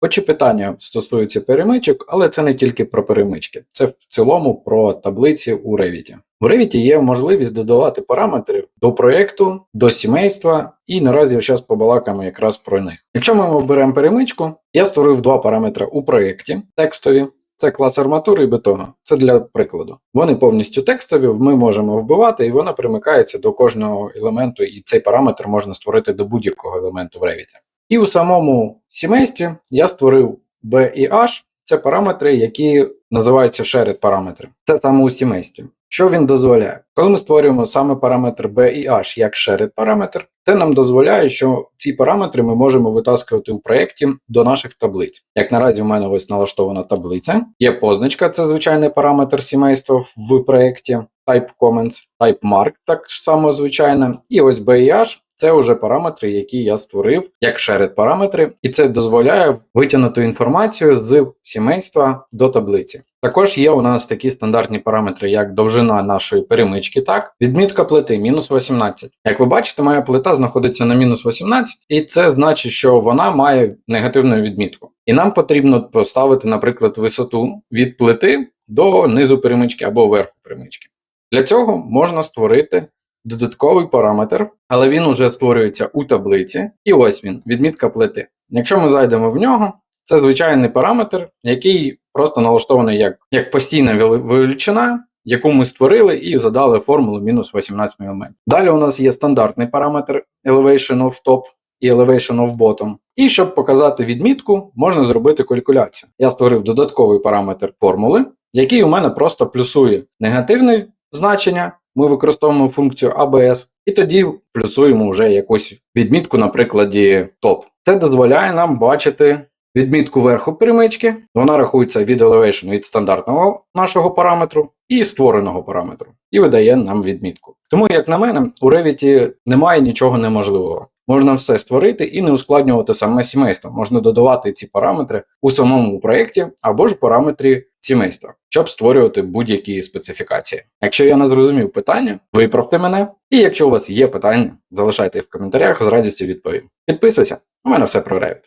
Хоч питання стосуються перемичок, але це не тільки про перемички, це в цілому про таблиці у Revit. У Revit є можливість додавати параметри до проєкту, до сімейства, і наразі зараз побалакаємо якраз про них. Якщо ми оберемо перемичку, я створив два параметри у проєкті текстові. Це клас арматури і бетону. Це для прикладу. Вони повністю текстові, ми можемо вбивати, і вона примикається до кожного елементу, і цей параметр можна створити до будь-якого елементу в Revit. І у самому сімействі я створив B і H. Це параметри, які називаються shared параметри. Це саме у сімействі. Що він дозволяє? Коли ми створюємо саме параметр B і H як shared параметр, це нам дозволяє, що ці параметри ми можемо витаскувати у проєкті до наших таблиць. Як наразі у мене ось налаштована таблиця, є позначка, це звичайний параметр сімейства в проєкті, type comments, type mark, так само звичайно, і ось B і H це вже параметри, які я створив як shared параметри, і це дозволяє витягнути інформацію з сімейства до таблиці. Також є у нас такі стандартні параметри, як довжина нашої перемички, так, відмітка плити мінус 18. Як ви бачите, моя плита знаходиться на мінус 18, і це значить, що вона має негативну відмітку. І нам потрібно поставити, наприклад, висоту від плити до низу перемички або верху перемички. Для цього можна створити додатковий параметр, але він уже створюється у таблиці, і ось він, відмітка плити. Якщо ми зайдемо в нього, це звичайний параметр, який просто налаштований як, як постійна вели- величина, яку ми створили і задали формулу мінус 18 мм. Далі у нас є стандартний параметр elevation of top і elevation of bottom. І щоб показати відмітку, можна зробити калькуляцію. Я створив додатковий параметр формули, який у мене просто плюсує негативне значення. Ми використовуємо функцію ABS, і тоді плюсуємо вже якусь відмітку на прикладі топ. Це дозволяє нам бачити відмітку верху перемички. Вона рахується від elevation від стандартного нашого параметру і створеного параметру, і видає нам відмітку. Тому, як на мене, у Revit немає нічого неможливого. Можна все створити і не ускладнювати саме сімейство. Можна додавати ці параметри у самому проєкті або ж параметрі сімейства, щоб створювати будь-які специфікації. Якщо я не зрозумів питання, виправте мене. І якщо у вас є питання, залишайте їх в коментарях, з радістю відповім. Підписуйся, у мене все про Revit.